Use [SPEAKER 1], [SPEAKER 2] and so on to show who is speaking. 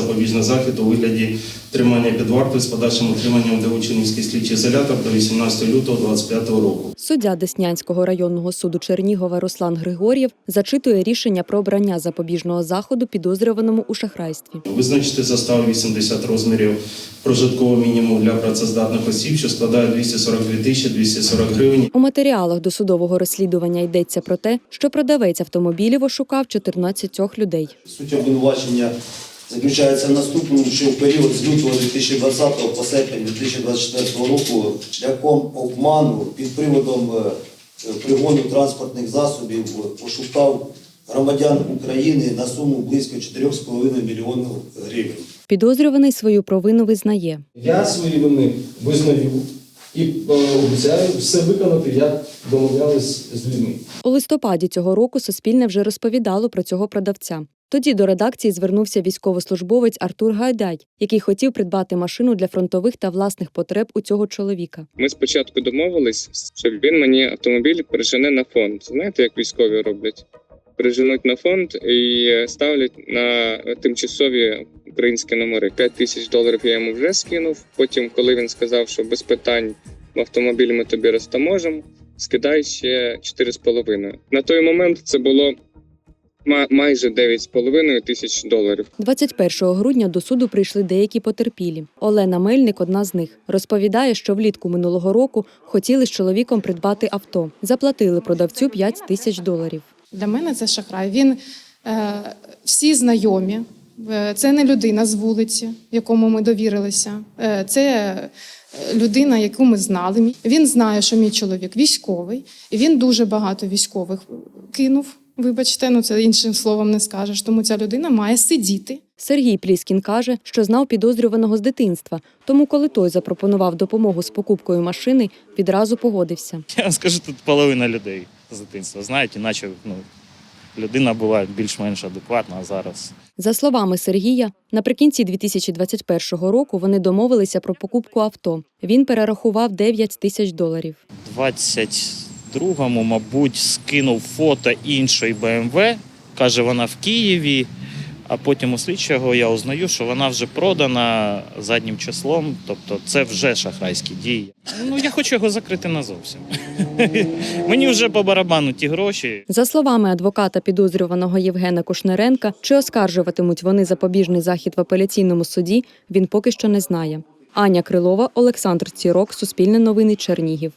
[SPEAKER 1] запобіжний захід у вигляді тримання під вартою з подальшим утриманням до Учнівський слідчий ізолятор до 18 лютого 2025 року.
[SPEAKER 2] Суддя Деснянського районного суду Чернігова Руслан Григор'єв зачитує рішення про обрання запобіжного заходу підозрюваному у шахрайстві.
[SPEAKER 1] Визначити заставу 80 розмірів прожиткового мінімуму для працездатних осіб, що складає 242 тисячі 240 гривень.
[SPEAKER 2] У матеріалах досудового розслідування йдеться про те, що продавець автомобілів ошукав 14 людей.
[SPEAKER 3] Суть обвинувачення заключається в наступному, що в період з лютого 2020 по серпень 2024 року шляхом обману під приводом е, е, пригону транспортних засобів ошукав громадян України на суму близько 4,5 мільйонів гривень.
[SPEAKER 2] Підозрюваний свою провину визнає.
[SPEAKER 4] Я свої вини визнаю і е, обіцяю все виконати, як домовлялись з людьми.
[SPEAKER 2] У листопаді цього року Суспільне вже розповідало про цього продавця. Тоді до редакції звернувся військовослужбовець Артур Гайдай, який хотів придбати машину для фронтових та власних потреб у цього чоловіка.
[SPEAKER 5] Ми спочатку домовились, щоб він мені автомобіль прижене на фонд. Знаєте, як військові роблять? Приженуть на фонд і ставлять на тимчасові українські номери. 5 тисяч доларів я йому вже скинув. Потім, коли він сказав, що без питань автомобіль ми тобі розтаможимо, скидай ще 4,5. На той момент це було майже 9,5 тисяч доларів.
[SPEAKER 2] 21 грудня до суду прийшли деякі потерпілі. Олена Мельник, одна з них, розповідає, що влітку минулого року хотіли з чоловіком придбати авто. Заплатили продавцю 5 тисяч доларів.
[SPEAKER 6] Для мене це шахрай. Він е, всі знайомі. Е, Це не людина з вулиці, якому ми довірилися. Е, Це е, людина, яку ми знали. Він знає, що мій чоловік військовий, і він дуже багато військових кинув. Вибачте, ну це іншим словом не скажеш. Тому ця людина має сидіти.
[SPEAKER 2] Сергій Пліскін каже, що знав підозрюваного з дитинства, тому коли той запропонував допомогу з покупкою машини, відразу погодився.
[SPEAKER 7] Я вам скажу, тут половина людей з дитинства знають, іначе ну, людина була більш-менш адекватна, а зараз
[SPEAKER 2] За словами Сергія, наприкінці 2021 року вони домовилися про покупку авто. Він перерахував 9 тисяч доларів.
[SPEAKER 7] 22-му, мабуть, скинув фото іншої БМВ. Каже, вона в Києві. А потім у слідчого я узнаю, що вона вже продана заднім числом. Тобто це вже шахрайські дії. Ну я хочу його закрити назовсім. Мені вже по барабану ті гроші.
[SPEAKER 2] За словами адвоката підозрюваного Євгена Кушнеренка, чи оскаржуватимуть вони запобіжний захід в апеляційному суді, він поки що не знає. Аня Крилова, Олександр Цірок, Суспільне новини, Чернігів.